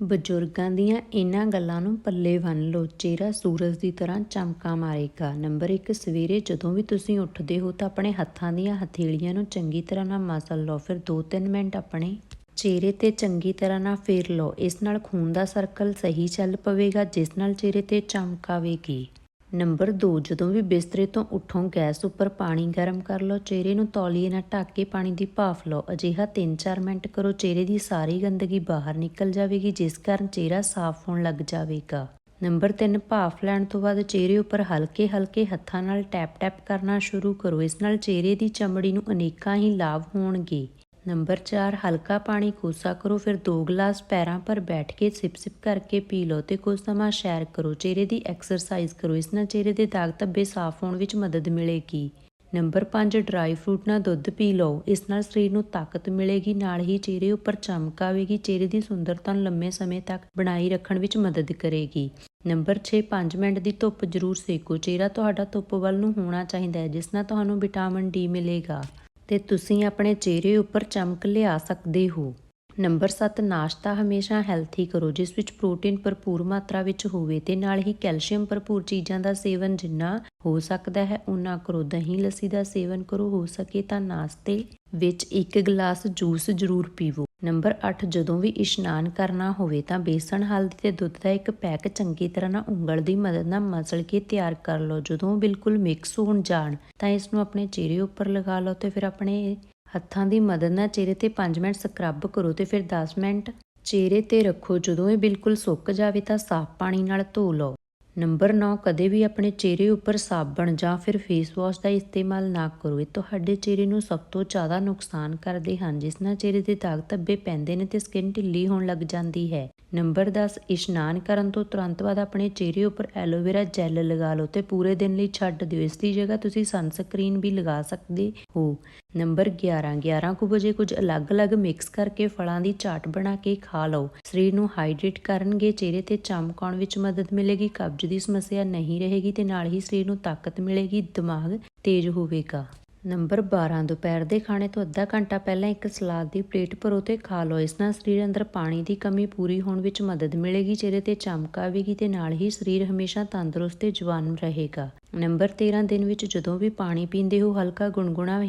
ਬਜ਼ੁਰਗਾਂ ਦੀਆਂ ਇਹਨਾਂ ਗੱਲਾਂ ਨੂੰ ਪੱਲੇ ਬੰਨ੍ਹ ਲਓ। ਚਿਹਰਾ ਸੂਰਜ ਦੀ ਤਰ੍ਹਾਂ ਚਮਕਾ ਮਾਰੇਗਾ। ਨੰਬਰ 1 ਸਵੇਰੇ ਜਦੋਂ ਵੀ ਤੁਸੀਂ ਉੱਠਦੇ ਹੋ ਤਾਂ ਆਪਣੇ ਹੱਥਾਂ ਦੀਆਂ ਹਥੇਲੀਆਂ ਨੂੰ ਚੰਗੀ ਤਰ੍ਹਾਂ ਨਾਲ ਮਸਲ ਲਓ। ਫਿਰ 2-3 ਮਿੰਟ ਆਪਣੇ ਚਿਹਰੇ ਤੇ ਚੰਗੀ ਤਰ੍ਹਾਂ ਨਾਲ ਫੇਰ ਲਓ। ਇਸ ਨਾਲ ਖੂਨ ਦਾ ਸਰਕਲ ਸਹੀ ਚੱਲ ਪਵੇਗਾ, ਜਿਸ ਨਾਲ ਚਿਹਰੇ ਤੇ ਚਮਕ ਆਵੇਗੀ। ਨੰਬਰ 2 ਜਦੋਂ ਵੀ ਬਿਸਤਰੇ ਤੋਂ ਉੱਠੋ, ਗੈਸ ਉੱਪਰ ਪਾਣੀ ਗਰਮ ਕਰ ਲਓ, ਚਿਹਰੇ ਨੂੰ ਤੌਲੀਏ ਨਾਲ ਢੱਕ ਕੇ ਪਾਣੀ ਦੀ ਭਾਫ਼ ਲਓ। ਅਜਿਹਾ 3-4 ਮਿੰਟ ਕਰੋ, ਚਿਹਰੇ ਦੀ ਸਾਰੀ ਗੰਦਗੀ ਬਾਹਰ ਨਿਕਲ ਜਾਵੇਗੀ, ਜਿਸ ਕਾਰਨ ਚਿਹਰਾ ਸਾਫ਼ ਹੋਣ ਲੱਗ ਜਾਵੇਗਾ। ਨੰਬਰ 3 ਭਾਫ਼ ਲੈਣ ਤੋਂ ਬਾਅਦ ਚਿਹਰੇ ਉੱਪਰ ਹਲਕੇ-ਹਲਕੇ ਹੱਥਾਂ ਨਾਲ ਟੈਪ-ਟੈਪ ਕਰਨਾ ਸ਼ੁਰੂ ਕਰੋ। ਇਸ ਨਾਲ ਚਿਹਰੇ ਦੀ ਚਮੜੀ ਨੂੰ ਅਨੇਕਾਂ ਹੀ ਲਾਭ ਹੋਣਗੇ। ਨੰਬਰ 4 ਹਲਕਾ ਪਾਣੀ ਕੋਸਾ ਕਰੋ, ਫਿਰ 2 ਗਲਾਸ ਪੈਰਾਂ ਪਰ ਬੈਠ ਕੇ ਸਿਪ-ਸਿਪ ਕਰਕੇ ਪੀ ਲਓ ਤੇ ਕੁਝ ਸਮਾਂ ਸੈਰ ਕਰੋ। ਚਿਹਰੇ ਦੀ ਐਕਸਰਸਾਈਜ਼ ਕਰੋ, ਇਸ ਨਾਲ ਚਿਹਰੇ ਦੇ ਦਾਗ ਧੱਬੇ ਸਾਫ਼ ਹੋਣ ਵਿੱਚ ਮਦਦ ਮਿਲੇਗੀ। ਨੰਬਰ 5 ਡਰਾਈ ਫਰੂਟ ਨਾਲ ਦੁੱਧ ਪੀ ਲਓ, ਇਸ ਨਾਲ ਸਰੀਰ ਨੂੰ ਤਾਕਤ ਮਿਲੇਗੀ, ਨਾਲ ਹੀ ਚਿਹਰੇ ਉੱਪਰ ਚਮਕ ਆਵੇਗੀ, ਚਿਹਰੇ ਦੀ ਸੁੰਦਰਤਾ ਨੂੰ ਲੰਮੇ ਸਮੇਂ ਤੱਕ ਬਣਾਈ ਰੱਖਣ ਵਿੱਚ ਮਦਦ ਕਰੇਗੀ। ਨੰਬਰ 6 5 ਮਿੰਟ ਦੀ ਧੁੱਪ ਜ਼ਰੂਰ ਸੇਕੋ, ਚਿਹਰਾ ਤੁਹਾਡਾ ਧੁੱਪ ਵੱਲ ਨੂੰ ਹੋਣਾ ਚਾਹੀਦਾ ਹੈ, ਜਿਸ ਨਾਲ ਤੁਹਾਨੂੰ ਵਿਟਾਮਿਨ ਡੀ ਮਿਲੇਗਾ। ਤੇ ਤੁਸੀਂ ਆਪਣੇ ਚਿਹਰੇ ਉੱਪਰ ਚਮਕ ਲਿਆ ਸਕਦੇ ਹੋ। ਨੰਬਰ 7 ਨਾਸ਼ਤਾ ਹਮੇਸ਼ਾ ਹੈਲਥੀ ਕਰੋ, ਜਿਸ ਵਿੱਚ ਪ੍ਰੋਟੀਨ ਭਰਪੂਰ ਮਾਤਰਾ ਵਿੱਚ ਹੋਵੇ ਤੇ ਨਾਲ ਹੀ ਕੈਲਸ਼ੀਅਮ ਭਰਪੂਰ ਚੀਜ਼ਾਂ ਦਾ ਸੇਵਨ ਜਿੰਨਾ ਹੋ ਸਕਦਾ ਹੈ ਉਨਾ ਕਰੋ। ਦਹੀਂ ਲੱਸੀ ਦਾ ਸੇਵਨ ਕਰੋ, ਹੋ ਸਕੇ ਤਾਂ ਨਾਸ਼ਤੇ ਵਿੱਚ ਇੱਕ ਗਲਾਸ ਜੂਸ ਜ਼ਰੂਰ ਪੀਵੋ। ਨੰਬਰ 8 ਜਦੋਂ ਵੀ ਇਸ਼ਨਾਨ ਕਰਨਾ ਹੋਵੇ ਤਾਂ ਬੇਸਣ, ਹਲਦੀ ਤੇ ਦੁੱਧ ਦਾ ਇੱਕ ਪੈਕ ਚੰਗੀ ਤਰ੍ਹਾਂ ਨਾਲ ਉਂਗਲ ਦੀ ਮਦਦ ਨਾਲ ਮਸਲ ਕੇ ਤਿਆਰ ਕਰ ਲਓ। ਜਦੋਂ ਬਿਲਕੁਲ ਮਿਕਸ ਹੋਣ ਜਾਣ, ਤਾਂ ਇਸ ਨੂੰ ਆਪਣੇ ਚਿਹਰੇ ਉੱਪਰ ਲਗਾ ਲਓ ਤੇ ਫਿਰ ਆਪਣੇ ਹੱਥਾਂ ਦੀ ਮਦਦ ਨਾਲ ਚਿਹਰੇ ਤੇ 5 ਮਿੰਟ ਸਕਰਬ ਕਰੋ ਤੇ ਫਿਰ 10 ਮਿੰਟ ਚਿਹਰੇ ਤੇ ਰੱਖੋ। ਜਦੋਂ ਇਹ ਬਿਲਕੁਲ ਸੁੱਕ ਜਾਵੇ ਤਾਂ ਸਾਫ਼ ਪਾਣੀ ਨਾਲ ਧੋ ਲਓ। ਨੰਬਰ 9 ਕਦੇ ਵੀ ਆਪਣੇ ਚਿਹਰੇ ਉੱਪਰ ਸਾਬਣ ਜਾਂ ਫਿਰ ਫੇਸ ਵਾਸ਼ ਦਾ ਇਸਤੇਮਾਲ ਨਾ ਕਰੋ। ਇਹ ਤੁਹਾਡੇ ਚਿਹਰੇ ਨੂੰ ਸਭ ਤੋਂ ਜ਼ਿਆਦਾ ਨੁਕਸਾਨ ਕਰਦੇ ਹਨ, ਜਿਸ ਨਾਲ ਚਿਹਰੇ ਦੇ ਦਾਗ ਧੱਬੇ ਪੈਂਦੇ ਨੇ ਤੇ ਸਕਿਨ ਢਿੱਲੀ ਹੋਣ ਲੱਗ ਜਾਂਦੀ ਹੈ। ਨੰਬਰ 10 ਇਸ਼ਨਾਨ ਕਰਨ ਤੋਂ ਤੁਰੰਤ ਬਾਅਦ ਆਪਣੇ ਚਿਹਰੇ ਉੱਪਰ ਐਲੋਵੇਰਾ ਜੈਲ ਲਗਾ ਲਓ ਤੇ ਪੂਰੇ ਦਿਨ ਲਈ ਛੱਡ ਦਿਓ। ਇਸ ਦੀ ਜਗ੍ਹਾ ਤੁਸੀਂ ਸਨਸਕ੍ਰੀਨ ਵੀ ਲਗਾ ਸਕਦੇ ਹੋ। ਨੰਬਰ 11 11 ਕੁ ਵਜੇ ਕੁਝ ਅਲੱਗ-ਅਲੱਗ ਮਿਕਸ ਕਰਕੇ ਫਲਾਂ ਦੀ ਚਾਟ ਬਣਾ ਕੇ ਖਾ ਲਓ। ਸਰੀਰ ਨੂੰ ਹਾਈਡਰੇਟ ਕਰਨਗੇ, ਚਿਹਰੇ ਤੇ ਚਮਕ ਆਉਣ ਵਿੱਚ ਮਦਦ ਮਿਲੇਗੀ, ਕਬਜ਼ ਦੀ ਸਮੱਸਿਆ ਨਹੀਂ ਰਹੇਗੀ ਤੇ ਨਾਲ ਹੀ ਸਰੀਰ ਨੂੰ ਤਾਕਤ ਮਿਲੇਗੀ, ਦਿਮਾਗ ਤੇਜ਼ ਹੋਵੇਗਾ। ਨੰਬਰ 12 ਦੁਪਹਿਰ ਦੇ ਖਾਣੇ ਤੋਂ ਅੱਧਾ ਘੰਟਾ ਪਹਿਲਾਂ ਇੱਕ ਸਲਾਦ ਦੀ ਪਲੇਟ ਭਰੋ ਤੇ ਖਾ ਲਓ। ਇਸ ਨਾਲ ਸਰੀਰ ਅੰਦਰ ਪਾਣੀ ਦੀ ਕਮੀ ਪੂਰੀ ਹੋਣ ਵਿੱਚ ਮਦਦ ਮਿਲੇਗੀ, ਚਿਹਰੇ ਤੇ ਚਮਕ ਆਵੇਗੀ ਤੇ ਨਾਲ ਹੀ ਸਰੀਰ ਹਮੇਸ਼ਾ ਤੰਦਰੁਸਤ ਤੇ ਜਵਾਨ ਰਹੇਗਾ। ਨੰਬਰ 13 ਦਿਨ ਵਿੱਚ ਜਦੋਂ ਵੀ ਪਾਣੀ ਪੀਂਦੇ ਹੋ, ਹਲਕਾ ਗੁਨਗੁਣਾ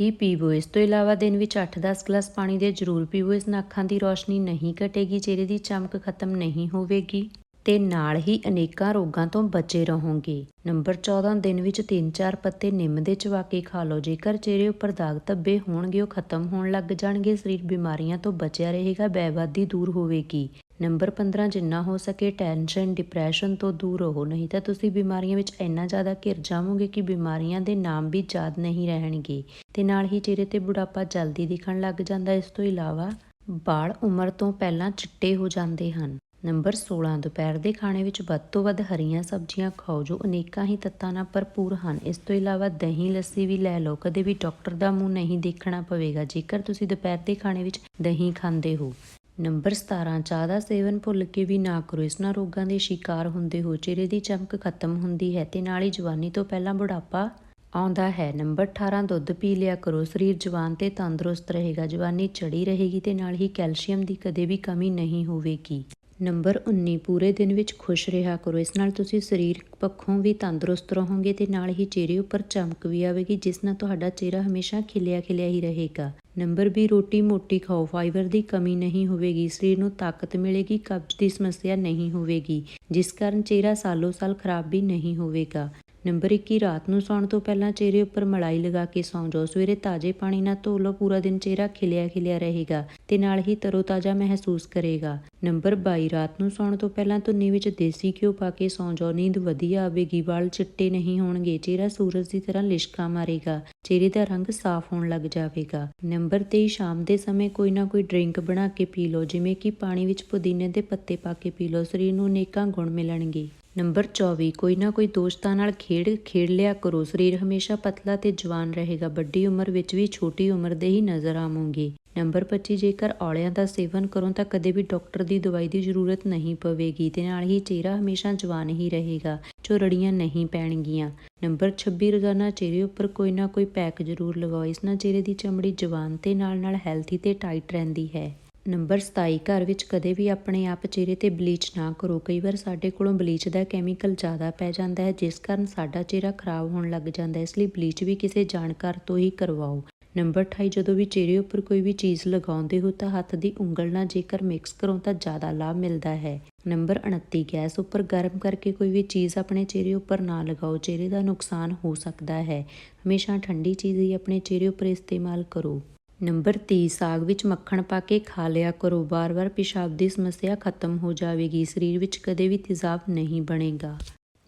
ਹੀ ਪੀਵੋ। ਇਸ ਤੋਂ ਇਲਾਵਾ ਦਿਨ ਵਿੱਚ 8-10 ਗਲਾਸ ਪਾਣੀ ਦੇ ਜ਼ਰੂਰ ਪੀਵੋ। ਇਸ ਨਾਲ ਅੱਖਾਂ ਦੀ ਰੋਸ਼ਨੀ ਨਹੀਂ ਘਟੇਗੀ, ਚਿਹਰੇ ਦੀ ਚਮਕ ਖਤਮ ਨਹੀਂ ਹੋਵੇਗੀ ਤੇ ਨਾਲ ਹੀ ਅਨੇਕਾਂ ਰੋਗਾਂ ਤੋਂ ਬਚੇ ਰਹੋਗੇ। ਨੰਬਰ 14 ਦਿਨ ਵਿੱਚ 3-4 ਪੱਤੇ ਨਿੰਮ ਦੇ ਚਵਾ ਕੇ ਖਾ ਲਓ। ਜੇਕਰ ਚਿਹਰੇ ਉੱਪਰ ਦਾਗ ਧੱਬੇ ਹੋਣਗੇ, ਉਹ ਖਤਮ ਹੋਣ ਲੱਗ ਜਾਣਗੇ। ਸਰੀਰ ਬਿਮਾਰੀਆਂ ਤੋਂ ਬਚਿਆ ਰਹੇਗਾ ਬੇਵਾਦੀ ਦੂਰ ਹੋਵੇਗੀ। ਨੰਬਰ 15 ਜਿੰਨਾ ਹੋ ਸਕੇ ਟੈਨਸ਼ਨ ਡਿਪਰੈਸ਼ਨ ਤੋਂ ਦੂਰ ਰਹੋ। ਨਹੀਂ ਤਾਂ ਤੁਸੀਂ ਬਿਮਾਰੀਆਂ ਵਿੱਚ ਇੰਨਾ ਜ਼ਿਆਦਾ ਘਿਰ ਜਾਵੋਗੇ ਕਿ ਬਿਮਾਰੀਆਂ ਦੇ ਨਾਮ ਵੀ ਯਾਦ ਨਹੀਂ ਰਹਿਣਗੇ। ਤੇ ਨਾਲ ਹੀ ਚਿਹਰੇ ਤੇ ਬੁਢਾਪਾ ਜਲਦੀ ਦਿਖਣ ਲੱਗ ਜਾਂਦਾ। ਇਸ ਤੋਂ ਇਲਾਵਾ ਬਾਲ ਉਮਰ ਤੋਂ ਪਹਿਲਾਂ ਚਿੱਟੇ ਹੋ ਜਾਂਦੇ ਹਨ। ਨੰਬਰ 16 ਦੁਪਹਿਰ ਦੇ ਖਾਣੇ ਵਿੱਚ ਵੱਧ ਤੋਂ ਵੱਧ ਹਰੀਆਂ ਸਬਜ਼ੀਆਂ ਖਾਓ ਜੋ ਅਨੇਕਾਂ ਹੀ ਤੱਤਾਂ ਨਾਲ ਭਰਪੂਰ ਹਨ। ਇਸ ਤੋਂ ਇਲਾਵਾ ਦਹੀਂ, ਲੱਸੀ ਵੀ ਲੈ ਲਓ। ਕਦੇ ਵੀ ਡਾਕਟਰ ਦਾ ਮੂੰਹ ਨਹੀਂ ਦੇਖਣਾ ਪਵੇਗਾ। ਜੇਕਰ ਤੁਸੀਂ ਦੁਪਹਿਰ ਦੇ ਖਾਣੇ ਵਿੱਚ ਦਹੀਂ ਖਾਂਦੇ ਹੋ ਨੰਬਰ 17 ਚਾਹ ਦਾ ਸੇਵਨ ਭੁੱਲ ਕੇ ਵੀ ਨਾ ਕਰੋ। ਇਸ ਨਾਲ ਰੋਗਾਂ ਦੇ ਸ਼ਿਕਾਰ ਹੁੰਦੇ ਹੋ ਚਿਹਰੇ ਦੀ ਚਮਕ ਖਤਮ ਹੁੰਦੀ ਹੈ ਤੇ ਨਾਲ ਹੀ ਜਵਾਨੀ ਤੋਂ ਪਹਿਲਾਂ ਬੁਢਾਪਾ ਆਉਂਦਾ ਹੈ। ਨੰਬਰ 18 ਦੁੱਧ ਪੀ ਲਿਆ ਕਰੋ। ਸਰੀਰ ਜਵਾਨ ਤੇ ਤੰਦਰੁਸਤ ਰਹੇਗਾ। ਜਵਾਨੀ ਚੜੀ ਰਹੇਗੀ ਤੇ ਨਾਲ ਹੀ ਕੈਲਸ਼ੀਅਮ ਦੀ ਕਦੇ ਵੀ ਕਮੀ ਨਹੀਂ ਹੋਵੇਗੀ। ਨੰਬਰ 19 ਪੂਰੇ ਦਿਨ ਵਿੱਚ ਖੁਸ਼ ਰਿਹਾ ਕਰੋ। ਇਸ ਨਾਲ ਤੁਸੀਂ ਸਰੀਰ ਪੱਖੋਂ ਵੀ ਤੰਦਰੁਸਤ ਰਹੋਗੇ ਤੇ ਨਾਲ ਹੀ ਚਿਹਰੇ ਉੱਪਰ ਚਮਕ ਵੀ ਆਵੇਗੀ, ਜਿਸ ਨਾਲ ਤੁਹਾਡਾ ਚਿਹਰਾ ਹਮੇਸ਼ਾ ਖਿਲਿਆ ਖਿਲਿਆ ਹੀ ਰਹੇਗਾ। ਨੰਬਰ ਵੀ ਰੋਟੀ ਮੋਟੀ ਖਾਓ ਫਾਈਬਰ ਦੀ ਕਮੀ ਨਹੀਂ ਹੋਵੇਗੀ, ਸਰੀਰ ਨੂੰ ਤਾਕਤ ਮਿਲੇਗੀ, ਕਬਜ਼ ਦੀ ਸਮੱਸਿਆ ਨਹੀਂ ਹੋਵੇਗੀ, ਜਿਸ ਕਾਰਨ ਚਿਹਰਾ ਸਾਲੋ ਸਾਲ ਖਰਾਬ ਵੀ ਨਹੀਂ ਹੋਵੇਗਾ। ਨੰਬਰ 21 ਰਾਤ ਨੂੰ ਸੌਣ ਤੋਂ ਪਹਿਲਾਂ ਚਿਹਰੇ ਉੱਪਰ ਮਲਾਈ ਲਗਾ ਕੇ ਸੌਂ ਜਾਓ। ਸਵੇਰੇ ਤਾਜ਼ੇ ਪਾਣੀ ਨਾਲ ਧੋ ਲਓ, ਪੂਰਾ ਦਿਨ ਚਿਹਰਾ ਖਿਲਿਆ ਖਿਲਿਆ ਰਹੇਗਾ ਤੇ ਨਾਲ ਹੀ ਤਰੋਤਾਜ਼ਾ ਮਹਿਸੂਸ ਕਰੇਗਾ। ਨੰਬਰ 22 ਰਾਤ ਨੂੰ ਸੌਣ ਤੋਂ ਪਹਿਲਾਂ ਧੁੰਨੀ ਵਿੱਚ ਦੇਸੀ ਘਿਓ ਪਾ ਕੇ ਸੌਂ ਜਾਓ। ਨੀਂਦ ਵਧੀਆ ਆਵੇਗੀ, ਵਾਲ ਚਿੱਟੇ ਨਹੀਂ ਹੋਣਗੇ, ਚਿਹਰਾ ਸੂਰਜ ਦੀ ਤਰ੍ਹਾਂ ਲਿਸ਼ਕਾ ਮਾਰੇਗਾ, ਚਿਹਰੇ ਦਾ ਰੰਗ ਸਾਫ਼ ਹੋਣ ਲੱਗ ਜਾਵੇਗਾ। ਨੰਬਰ 23 ਸ਼ਾਮ ਦੇ ਸਮੇਂ ਕੋਈ ਨਾ ਕੋਈ ਡਰਿੰਕ ਬਣਾ ਕੇ ਪੀ ਲਓ, ਜਿਵੇਂ ਕਿ ਪਾਣੀ ਵਿੱਚ ਪੁਦੀਨੇ ਦੇ ਪੱਤੇ ਪਾ ਕੇ ਪੀ ਲਓ, ਸਰੀਰ ਨੂੰ ਅਨੇਕਾਂ ਗੁਣ ਮਿਲਣਗੇ। ਨੰਬਰ 24 ਕੋਈ ਨਾ ਕੋਈ ਦੋਸਤਾਂ ਨਾਲ ਖੇਡ ਖੇਡ ਲਿਆ ਕਰੋ। ਸਰੀਰ ਹਮੇਸ਼ਾ ਪਤਲਾ ਤੇ ਜਵਾਨ ਰਹੇਗਾ। ਵੱਡੀ ਉਮਰ ਵਿੱਚ ਵੀ ਛੋਟੀ ਉਮਰ ਦੇ ਹੀ ਨਜ਼ਰ ਆਵੋਗੇ। ਨੰਬਰ 25 ਜੇਕਰ ਔਲਿਆਂ ਦਾ ਸੇਵਨ ਕਰੋ ਤਾਂ ਕਦੇ ਵੀ ਡਾਕਟਰ ਦੀ ਦਵਾਈ ਦੀ ਜ਼ਰੂਰਤ ਨਹੀਂ ਪਵੇਗੀ ਤੇ ਨਾਲ ਹੀ ਚਿਹਰਾ ਹਮੇਸ਼ਾ ਜਵਾਨ ਹੀ ਰਹੇਗਾ, ਜੋ ਰੜੀਆਂ ਨਹੀਂ ਪੈਣਗੀਆਂ। ਨੰਬਰ 26 ਰੋਜ਼ਾਨਾ ਚਿਹਰੇ ਉੱਪਰ ਕੋਈ ਨਾ ਕੋਈ ਪੈਕ ਜ਼ਰੂਰ ਲਗਾਓ। ਇਸ ਨਾਲ ਚਿਹਰੇ ਦੀ ਚਮੜੀ ਜਵਾਨ ਤੇ ਨਾਲ ਨਾਲ ਹੈਲਥੀ ਤੇ ਟਾਈਟ ਰਹਿੰਦੀ ਹੈ। ਨੰਬਰ 27 ਘਰ ਵਿੱਚ ਕਦੇ ਵੀ ਆਪਣੇ ਆਪ ਚਿਹਰੇ ਤੇ ਬਲੀਚ ਨਾ ਕਰੋ। ਕਈ ਵਾਰ ਸਾਡੇ ਕੋਲੋਂ ਬਲੀਚ ਦਾ ਕੈਮੀਕਲ ਜ਼ਿਆਦਾ ਪੈ ਜਾਂਦਾ ਹੈ, ਜਿਸ ਕਾਰਨ ਸਾਡਾ ਚਿਹਰਾ ਖਰਾਬ ਹੋਣ ਲੱਗ ਜਾਂਦਾ ਹੈ, ਇਸ ਲਈ ਬਲੀਚ ਵੀ ਕਿਸੇ ਜਾਣਕਾਰ ਤੋਂ ਹੀ ਕਰਵਾਓ। ਨੰਬਰ 28 ਜਦੋਂ ਵੀ ਚਿਹਰੇ ਉੱਪਰ ਕੋਈ ਵੀ ਚੀਜ਼ ਲਗਾਉਂਦੇ ਹੋ ਤਾਂ ਹੱਥ ਦੀ ਉਂਗਲ ਨਾਲ ਜੇਕਰ ਮਿਕਸ ਕਰੋ ਤਾਂ ਜ਼ਿਆਦਾ ਲਾਭ ਮਿਲਦਾ ਹੈ। ਨੰਬਰ 29 ਗੈਸ ਉੱਪਰ ਗਰਮ ਕਰਕੇ ਕੋਈ ਵੀ ਚੀਜ਼ ਆਪਣੇ ਚਿਹਰੇ ਉੱਪਰ ਨਾ ਲਗਾਓ, ਚਿਹਰੇ ਦਾ ਨੁਕਸਾਨ ਹੋ ਸਕਦਾ ਹੈ। ਹਮੇਸ਼ਾ ਠੰਡੀ ਚੀਜ਼ ਹੀ ਆਪਣੇ ਚਿਹਰੇ ਉੱਪਰ ਇਸਤੇਮਾਲ ਕਰੋ। ਨੰਬਰ 30 ਸਾਗ ਵਿੱਚ ਮੱਖਣ ਪਾ ਕੇ ਖਾ ਲਿਆ ਕਰੋ। ਵਾਰ-ਵਾਰ ਪਿਸ਼ਾਬ ਦੀ ਸਮੱਸਿਆ ਖਤਮ ਹੋ ਜਾਵੇਗੀ। ਸਰੀਰ ਵਿੱਚ ਕਦੇ ਵੀ ਤੇਜ਼ਾਬ ਨਹੀਂ ਬਣੇਗਾ।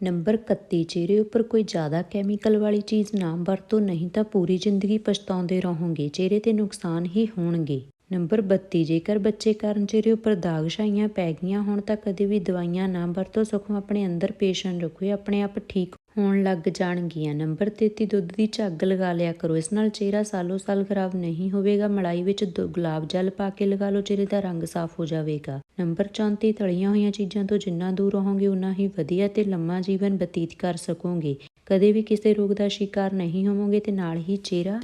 ਨੰਬਰ 31 ਚਿਹਰੇ ਉੱਪਰ ਕੋਈ ਜ਼ਿਆਦਾ ਕੈਮੀਕਲ ਵਾਲੀ ਚੀਜ਼ ਨਾ ਵਰਤੋ, ਨਹੀਂ ਤਾਂ ਪੂਰੀ ਜ਼ਿੰਦਗੀ ਪਛਤਾਉਂਦੇ ਰਹੋਗੇ। ਚਿਹਰੇ ਤੇ ਨੁਕਸਾਨ ਹੀ ਹੋਣਗੇ। ਨੰਬਰ 32 ਜੇਕਰ ਬੱਚੇ ਕਾਰਨ ਚਿਹਰੇ ਉੱਪਰ ਦਾਗ ਛਾਈਆਂ ਪੈ ਗਈਆਂ ਹੋਣ ਤਾਂ ਕਦੇ ਵੀ ਦਵਾਈਆਂ ਨਾ ਵਰਤੋ। ਸਗੋਂ ਆਪਣੇ ਅੰਦਰ ਪੇਸ਼ੈਂਟ ਰੱਖੋ। ਆਪਣੇ ਆਪ ਠੀਕ ਹੋਣ ਲੱਗ ਜਾਣਗੀਆਂ। ਨੰਬਰ 33 ਦੁੱਧ ਦੀ ਝੱਗ ਲਗਾ ਲਿਆ ਕਰੋ। ਇਸ ਨਾਲ ਚਿਹਰਾ ਸਾਲੋ ਸਾਲ ਖਰਾਬ ਨਹੀਂ ਹੋਵੇਗਾ। ਮਲਾਈ ਵਿੱਚ ਦੁ- ਗੁਲਾਬ ਜਲ ਪਾ ਕੇ ਲਗਾ ਲਓ। ਚਿਹਰੇ ਦਾ ਰੰਗ ਸਾਫ਼ ਹੋ ਜਾਵੇਗਾ। ਨੰਬਰ 34 ਤਲੀਆਂ ਹੋਈਆਂ ਚੀਜ਼ਾਂ ਤੋਂ ਜਿੰਨਾ ਦੂਰ ਰਹੋਗੇ ਉਨਾ ਹੀ ਵਧੀਆ ਤੇ ਲੰਮਾ ਜੀਵਨ ਬਤੀਤ ਕਰ ਸਕੋਗੇ। ਕਦੇ ਵੀ ਕਿਸੇ ਰੋਗ ਦਾ ਸ਼ਿਕਾਰ ਨਹੀਂ ਹੋਵੋਗੇ ਤੇ ਨਾਲ ਹੀ ਚਿਹਰਾ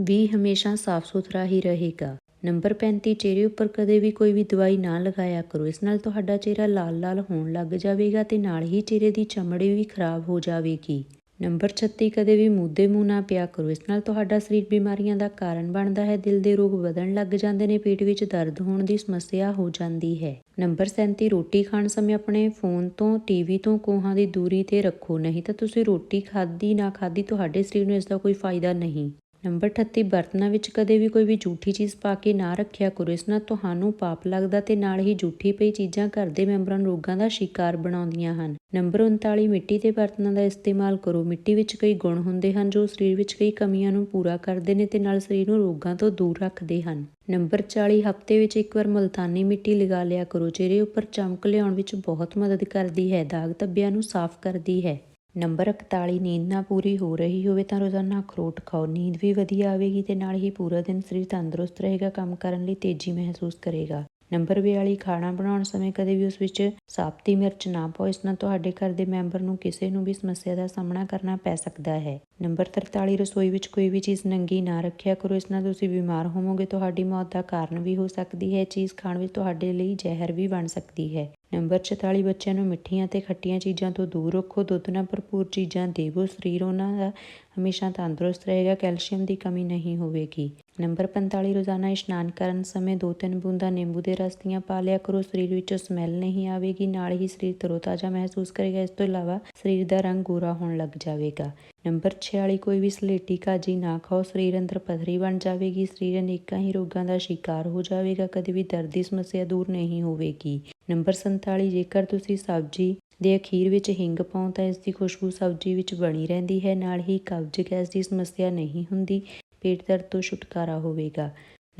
ਵੀ ਹਮੇਸ਼ਾ ਸਾਫ਼ ਸੁਥਰਾ ਹੀ ਰਹੇਗਾ। ਨੰਬਰ 35 ਚਿਹਰੇ ਉੱਪਰ ਕਦੇ ਵੀ ਕੋਈ ਵੀ ਦਵਾਈ ਨਾ ਲਗਾਇਆ ਕਰੋ। ਇਸ ਨਾਲ ਤੁਹਾਡਾ ਚਿਹਰਾ ਲਾਲ-ਲਾਲ ਹੋਣ ਲੱਗ ਜਾਵੇਗਾ ਤੇ ਨਾਲ ਹੀ ਚਿਹਰੇ ਦੀ ਚਮੜੀ ਵੀ ਖਰਾਬ ਹੋ ਜਾਵੇਗੀ। ਨੰਬਰ 36 ਕਦੇ ਵੀ ਮੂਦੇ ਮੂੰਹ ਨਾ ਪਿਆ ਕਰੋ। ਇਸ ਨਾਲ ਤੁਹਾਡਾ ਸਰੀਰ ਬਿਮਾਰੀਆਂ ਦਾ ਕਾਰਨ ਬਣਦਾ ਹੈ। ਦਿਲ ਦੇ ਰੋਗ ਵਧਣ ਲੱਗ ਜਾਂਦੇ ਨੇ, ਪੇਟ ਵਿੱਚ ਦਰਦ ਹੋਣ ਦੀ ਸਮੱਸਿਆ ਹੋ ਜਾਂਦੀ ਹੈ। ਨੰਬਰ 37 ਰੋਟੀ ਖਾਣ ਸਮੇਂ ਆਪਣੇ ਫੋਨ ਤੋਂ, ਟੀਵੀ ਤੋਂ ਕੋਹਾਂ ਦੀ ਦੂਰੀ ਤੇ ਰੱਖੋ। ਨਹੀਂ ਤਾਂ ਤੁਸੀਂ ਰੋਟੀ ਖਾਧੀ, ਨਾ ਖਾਧੀ, ਤੁਹਾਡੇ ਸਰੀਰ ਨੂੰ ਇਸ ਦਾ ਕੋਈ ਫਾਇਦਾ ਨਹੀਂ। ਨੰਬਰ 38 ਬਰਤਨਾਂ ਵਿੱਚ ਕਦੇ ਵੀ ਕੋਈ ਵੀ ਝੂਠੀ ਚੀਜ਼ ਪਾ ਕੇ ਨਾ ਰੱਖਿਆ ਕਰੋ। ਇਸ ਨਾਲ ਤੁਹਾਨੂੰ ਪਾਪ ਲੱਗਦਾ ਤੇ ਨਾਲ ਹੀ ਝੂਠੀ ਪਈ ਚੀਜ਼ਾਂ ਘਰ ਦੇ ਮੈਂਬਰਾਂ ਨੂੰ ਰੋਗਾਂ ਦਾ ਸ਼ਿਕਾਰ ਬਣਾਉਂਦੀਆਂ ਹਨ। ਨੰਬਰ 39 ਮਿੱਟੀ ਦੇ ਬਰਤਨਾਂ ਦਾ ਇਸਤੇਮਾਲ ਕਰੋ। ਮਿੱਟੀ ਵਿੱਚ ਕਈ ਗੁਣ ਹੁੰਦੇ ਹਨ ਜੋ ਸਰੀਰ ਵਿੱਚ ਕਈ ਕਮੀਆਂ ਨੂੰ ਪੂਰਾ ਕਰਦੇ ਨੇ ਤੇ ਨਾਲ ਸਰੀਰ ਨੂੰ ਰੋਗਾਂ ਤੋਂ ਦੂਰ ਰੱਖਦੇ ਹਨ। ਨੰਬਰ 40 ਹਫ਼ਤੇ ਵਿੱਚ ਇੱਕ ਵਾਰ ਮਲਤਾਨੀ ਮਿੱਟੀ ਲਗਾ ਲਿਆ ਕਰੋ। ਚਿਹਰੇ ਉੱਪਰ ਚਮਕ ਲਿਆਉਣ ਵਿੱਚ ਬਹੁਤ ਮਦਦ ਕਰਦੀ ਹੈ। ਦਾਗ ਧੱਬਿਆਂ ਨੂੰ ਸਾਫ਼ ਕਰਦੀ ਹੈ। ਨੰਬਰ 41 ਨੀਂਦ ਨਾ ਪੂਰੀ ਹੋ ਰਹੀ ਹੋਵੇ ਤਾਂ ਰੋਜ਼ਾਨਾ ਅਖਰੋਟ ਖਾਓ। ਨੀਂਦ ਵੀ ਵਧੀਆ ਆਵੇਗੀ ਤੇ ਨਾਲ ਹੀ ਪੂਰਾ ਦਿਨ ਸਰੀਰ ਤੰਦਰੁਸਤ ਰਹੇਗਾ, ਕੰਮ ਕਰਨ ਲਈ ਤੇਜ਼ੀ ਮਹਿਸੂਸ ਕਰੇਗਾ। ਨੰਬਰ 42 ਖਾਣਾ ਬਣਾਉਣ ਸਮੇਂ ਕਦੇ ਵੀ ਉਸ ਵਿੱਚ ਸਾਬਤੀ ਮਿਰਚ ਨਾ ਪਾਓ। ਇਸ ਨਾਲ ਤੁਹਾਡੇ ਘਰ ਦੇ ਮੈਂਬਰ ਨੂੰ ਕਿਸੇ ਨੂੰ ਵੀ ਸਮੱਸਿਆ ਦਾ ਸਾਹਮਣਾ ਕਰਨਾ ਪੈ ਸਕਦਾ ਹੈ। ਨੰਬਰ 43 ਰਸੋਈ ਵਿੱਚ ਕੋਈ ਵੀ ਚੀਜ਼ ਨੰਗੀ ਨਾ ਰੱਖਿਆ ਕਰੋ। ਇਸ ਨਾਲ ਤੁਸੀਂ ਬਿਮਾਰ ਹੋਵੋਗੇ, ਤੁਹਾਡੀ ਮੌਤ ਦਾ ਕਾਰਨ ਵੀ ਹੋ ਸਕਦੀ ਹੈ। ਚੀਜ਼ ਖਾਣ ਵਿੱਚ ਤੁਹਾਡੇ ਲਈ ਜ਼ਹਿਰ ਵੀ ਬਣ ਸਕਦੀ ਹੈ। ਨੰਬਰ 44 ਬੱਚਿਆਂ ਨੂੰ ਮਿੱਠੀਆਂ ਤੇ ਖੱਟੀਆਂ ਚੀਜ਼ਾਂ ਤੋਂ ਦੂਰ ਰੱਖੋ। ਦੁੱਧ ਨਾਲ ਭਰਪੂਰ ਚੀਜ਼ਾਂ ਦੇਵੋ। ਸਰੀਰ ਉਹਨਾਂ ਦਾ ਹਮੇਸ਼ਾ ਤੰਦਰੁਸਤ ਰਹੇਗਾ, ਕੈਲਸ਼ੀਅਮ ਦੀ ਕਮੀ ਨਹੀਂ ਹੋਵੇਗੀ। ਨੰਬਰ 45 ਰੋਜ਼ਾਨਾ ਇਸ਼ਨਾਨ ਕਰਨ ਸਮੇਂ ਦੋ ਤਿੰਨ ਬੂੰਦਾਂ ਨਿੰਬੂ ਦੇ ਰਸ ਦੀਆਂ ਪਾ ਲਿਆ ਕਰੋ। ਸਰੀਰ ਵਿੱਚੋਂ ਸਮੈਲ ਨਹੀਂ ਆਵੇਗੀ, ਨਾਲ ਹੀ ਸਰੀਰ ਤਰੋਤਾਜ਼ਾ ਮਹਿਸੂਸ ਕਰੇਗਾ। ਇਸ ਤੋਂ ਇਲਾਵਾ ਸਰੀਰ ਦਾ ਰੰਗ ਗੋਰਾ ਹੋਣ ਲੱਗ ਜਾਵੇਗਾ। ਨੰਬਰ 46 ਕੋਈ ਵੀ ਸਲੇਟੀ ਕਾਜੀ ਨਾ ਖਾਓ। ਸਰੀਰ ਅੰਦਰ ਪਥਰੀ ਬਣ ਜਾਵੇਗੀ। ਸਰੀਰ ਅਨੇਕਾਂ ਹੀ ਰੋਗਾਂ ਦਾ ਸ਼ਿਕਾਰ ਹੋ ਜਾਵੇਗਾ। ਕਦੇ ਵੀ ਦਰਦ ਦੀ ਸਮੱਸਿਆ ਦੂਰ ਨਹੀਂ ਹੋਵੇਗੀ। ਨੰਬਰ 47 ਜੇਕਰ ਤੁਸੀਂ ਸਬਜ਼ੀ ਦੇ ਅਖੀਰ ਵਿੱਚ ਹਿੰਗ ਪਾਓ ਤਾਂ ਇਸ ਦੀ ਖੁਸ਼ਬੂ ਸਬਜ਼ੀ ਵਿੱਚ ਬਣੀ ਰਹਿੰਦੀ ਹੈ। ਨਾਲ ਹੀ ਕਬਜ਼ ਗੈਸ ਦੀ ਸਮੱਸਿਆ ਨਹੀਂ ਹੁੰਦੀ, ਪੇਟ ਦਰਦ ਤੋਂ ਛੁਟਕਾਰਾ ਹੋਵੇਗਾ।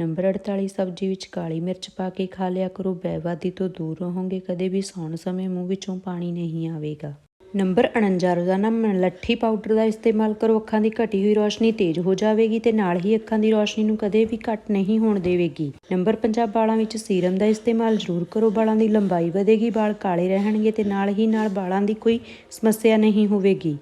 ਨੰਬਰ 48 ਸਬਜ਼ੀ ਵਿੱਚ ਕਾਲੀ ਮਿਰਚ ਪਾ ਕੇ ਖਾ ਲਿਆ ਕਰੋ। ਬੈਵਾਦੀ ਤੋਂ ਦੂਰ ਰਹੋਗੇ। ਕਦੇ ਵੀ ਸੌਣ ਸਮੇਂ ਮੂੰਹ ਵਿੱਚੋਂ ਪਾਣੀ ਨਹੀਂ ਆਵੇਗਾ। ਨੰਬਰ 49 ਰੋਜ਼ਾਨਾ ਮਲੱਠੀ ਪਾਊਡਰ ਦਾ ਇਸਤੇਮਾਲ ਕਰੋ, ਅੱਖਾਂ ਦੀ ਘਟੀ ਹੋਈ ਰੋਸ਼ਨੀ ਤੇਜ਼ ਹੋ ਜਾਵੇਗੀ ਤੇ ਨਾਲ ਹੀ ਅੱਖਾਂ ਦੀ ਰੋਸ਼ਨੀ ਨੂੰ ਕਦੇ ਵੀ ਘੱਟ ਨਹੀਂ ਹੋਣ ਦੇਵੇਗੀ। ਨੰਬਰ 50 ਵਾਲਾਂ ਵਿੱਚ ਸੀਰਮ ਦਾ ਇਸਤੇਮਾਲ ਜ਼ਰੂਰ ਕਰੋ ਵਾਲਾਂ ਦੀ ਲੰਬਾਈ ਵਧੇਗੀ ਵਾਲ ਕਾਲੇ ਰਹਿਣਗੇ ਤੇ ਨਾਲ ਹੀ ਨਾਲ ਵਾਲਾਂ ਦੀ ਕੋਈ ਸਮੱਸਿਆ ਨਹੀਂ ਹੋਵੇਗੀ।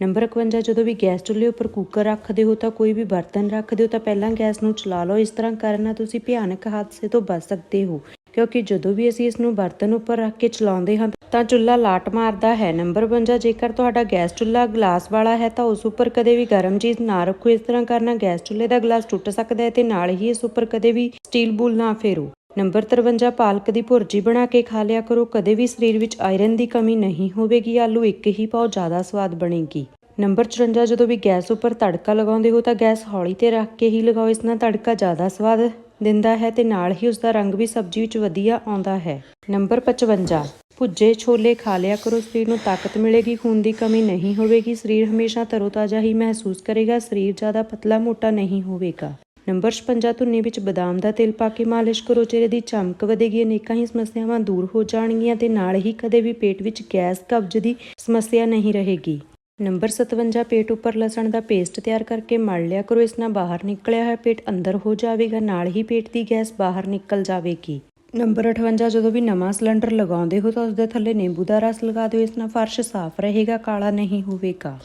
ਨੰਬਰ 51 ਜਦੋਂ ਵੀ ਗੈਸ ਚੁੱਲ੍ਹੇ ਉੱਪਰ ਕੁੱਕਰ ਰੱਖਦੇ ਹੋ ਤਾਂ ਕੋਈ ਵੀ ਬਰਤਨ ਰੱਖਦੇ ਹੋ ਤਾਂ ਪਹਿਲਾਂ ਗੈਸ ਨੂੰ ਚਲਾ ਲਓ, ਇਸ ਤਰ੍ਹਾਂ ਕਰਨ ਨਾਲ ਤੁਸੀਂ ਭਿਆਨਕ ਹਾਦਸੇ ਤੋਂ ਬਚ ਸਕਦੇ ਹੋ। ਕਿਉਂਕਿ ਜਦੋਂ ਵੀ ਅਸੀਂ ਇਸ ਨੂੰ ਬਰਤਨ ਉੱਪਰ ਰੱਖ ਕੇ ਚਲਾਉਂਦੇ ਹਾਂ, ਤਾਂ ਚੁੱਲ੍ਹਾ ਲਾਟ ਮਾਰਦਾ ਹੈ। ਨੰਬਰ 52 ਜੇਕਰ ਤੁਹਾਡਾ ਗੈਸ ਚੁੱਲ੍ਹਾ ਗਲਾਸ ਵਾਲਾ ਹੈ, ਤਾਂ ਉਸ ਉੱਪਰ ਕਦੇ ਵੀ ਗਰਮ ਚੀਜ਼ ਨਾ ਰੱਖੋ। ਇਸ ਤਰ੍ਹਾਂ ਕਰਨਾ ਗੈਸ ਚੁੱਲ੍ਹੇ ਦਾ ਗਲਾਸ ਟੁੱਟ ਸਕਦਾ ਹੈ ਤੇ ਨਾਲ ਹੀ ਇਸ ਉੱਪਰ ਕਦੇ ਵੀ ਸਟੀਲ ਬੂਲ ਨਾ ਫੇਰੋ। ਨੰਬਰ 53 ਪਾਲਕ ਦੀ ਭੁਰਜੀ ਬਣਾ ਕੇ ਖਾ ਲਿਆ ਕਰੋ। ਕਦੇ ਵੀ ਸਰੀਰ ਵਿੱਚ ਆਇਰਨ ਦੀ ਕਮੀ ਨਹੀਂ ਹੋਵੇਗੀ। ਆਲੂ ਇੱਕ ਹੀ ਪਾਓ, ਜ਼ਿਆਦਾ ਸਵਾਦ ਬਣੇਗੀ। ਨੰਬਰ 54 ਜਦੋਂ ਵੀ ਗੈਸ ਉੱਪਰ ਤੜਕਾ ਲਗਾਉਂਦੇ ਹੋ, ਤਾਂ ਗੈਸ ਹੌਲੀ ਤੇ ਰੱਖ ਕੇ ਹੀ ਲਗਾਓ। ਇਸ ਨਾਲ ਤੜਕਾ ਜ਼ਿਆਦਾ ਸਵਾਦ ਦਿੰਦਾ ਹੈ ਤੇ ਨਾਲ ਹੀ ਉਸ ਦਾ ਰੰਗ ਵੀ ਸਬਜ਼ੀ ਵਿੱਚ ਵਧੀਆ ਆਉਂਦਾ ਹੈ। ਨੰਬਰ 55 ਭੁੱਜੇ, ਛੋਲੇ ਖਾ ਲਿਆ ਕਰੋ, ਸਰੀਰ ਨੂੰ ਤਾਕਤ ਮਿਲੇਗੀ, ਖੂਨ ਦੀ ਕਮੀ ਨਹੀਂ ਹੋਵੇਗੀ, ਸਰੀਰ ਹਮੇਸ਼ਾ ਤਰੋਤਾਜ਼ਾ ਹੀ ਮਹਿਸੂਸ ਕਰੇਗਾ, ਸਰੀਰ ਜ਼ਿਆਦਾ ਪਤਲਾ ਮੋਟਾ ਨਹੀਂ ਹੋਵੇਗਾ। ਨੰਬਰ 56 ਧੁੰਨੀ ਵਿੱਚ ਬਦਾਮ ਦਾ ਤੇਲ ਪਾ ਕੇ ਮਾਲਿਸ਼ ਕਰੋ, ਚਿਹਰੇ ਦੀ ਚਮਕ ਵਧੇਗੀ, ਅਨੇਕਾਂ ਹੀ ਸਮੱਸਿਆਵਾਂ ਦੂਰ ਹੋ ਜਾਣਗੀਆਂ ਤੇ ਨਾਲ ਹੀ ਕਦੇ ਵੀ ਪੇਟ ਵਿੱਚ ਗੈਸ ਕਬਜ਼ ਦੀ ਸਮੱਸਿਆ ਨਹੀਂ ਰਹੇਗੀ। ਨੰਬਰ 57 ਪੇਟ ਉੱਪਰ ਲਸਣ ਦਾ ਪੇਸਟ ਤਿਆਰ ਕਰਕੇ ਮਲ ਲਿਆ ਕਰੋ, ਇਸ ਨਾਲ ਬਾਹਰ ਨਿਕਲਿਆ ਹੋਇਆ ਪੇਟ ਅੰਦਰ ਹੋ ਜਾਵੇਗਾ, ਨਾਲ ਹੀ ਪੇਟ ਦੀ ਗੈਸ ਬਾਹਰ ਨਿਕਲ ਜਾਵੇਗੀ। ਨੰਬਰ 58 ਜਦੋਂ ਵੀ ਨਵਾਂ ਸਿਲੰਡਰ ਲਗਾਉਂਦੇ ਹੋ ਤਾਂ ਉਸ ਦੇ ਥੱਲੇ ਨਿੰਬੂ ਦਾ ਰਸ ਲਗਾ ਦਿਓ, ਇਸ ਨਾਲ ਫਰਸ਼ ਸਾਫ਼ ਰਹੇਗਾ, ਕਾਲਾ ਨਹੀਂ ਹੋਵੇਗਾ।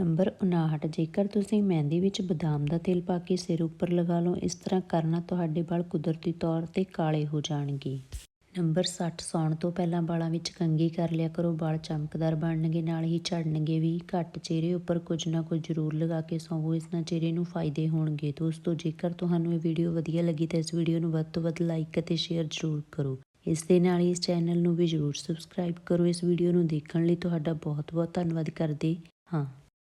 ਨੰਬਰ 59 ਜੇਕਰ ਤੁਸੀਂ ਮਹਿੰਦੀ ਵਿੱਚ ਬਦਾਮ ਦਾ ਤੇਲ ਪਾ ਕੇ ਸਿਰ ਉੱਪਰ ਲਗਾ ਲਓ, ਇਸ ਤਰ੍ਹਾਂ ਕਰਨਾ ਤੁਹਾਡੇ ਵਾਲ ਕੁਦਰਤੀ ਤੌਰ ਤੇ ਕਾਲੇ ਹੋ ਜਾਣਗੇ। ਨੰਬਰ 60 ਸੌਣ ਤੋਂ ਪਹਿਲਾਂ ਵਾਲਾਂ ਵਿੱਚ ਕੰਘੀ ਕਰ ਲਿਆ ਕਰੋ, ਵਾਲ ਚਮਕਦਾਰ ਬਣਨਗੇ, ਨਾਲ ਹੀ ਝੜਨਗੇ ਵੀ। ਘੱਟ ਚਿਹਰੇ ਉੱਪਰ ਕੁਝ ਨਾ ਕੁਝ ਜ਼ਰੂਰ ਲਗਾ ਕੇ ਸੌਵੋ, ਇਸ ਨਾਲ ਚਿਹਰੇ ਨੂੰ ਫਾਇਦੇ ਹੋਣਗੇ। ਦੋਸਤੋ, ਜੇਕਰ ਤੁਹਾਨੂੰ ਇਹ ਵੀਡੀਓ ਵਧੀਆ ਲੱਗੀ ਤਾਂ ਇਸ ਵੀਡੀਓ ਨੂੰ ਵੱਧ ਤੋਂ ਵੱਧ ਲਾਈਕ ਅਤੇ ਸ਼ੇਅਰ ਜ਼ਰੂਰ ਕਰੋ। ਇਸ ਦੇ ਨਾਲ ਹੀ ਇਸ ਚੈਨਲ ਨੂੰ ਵੀ ਜ਼ਰੂਰ ਸਬਸਕ੍ਰਾਈਬ ਕਰੋ। ਇਸ ਵੀਡੀਓ ਨੂੰ ਦੇਖਣ ਲਈ ਤੁਹਾਡਾ ਬਹੁਤ ਬਹੁਤ ਧੰਨਵਾਦ ਕਰਦੇ ਹਾਂ।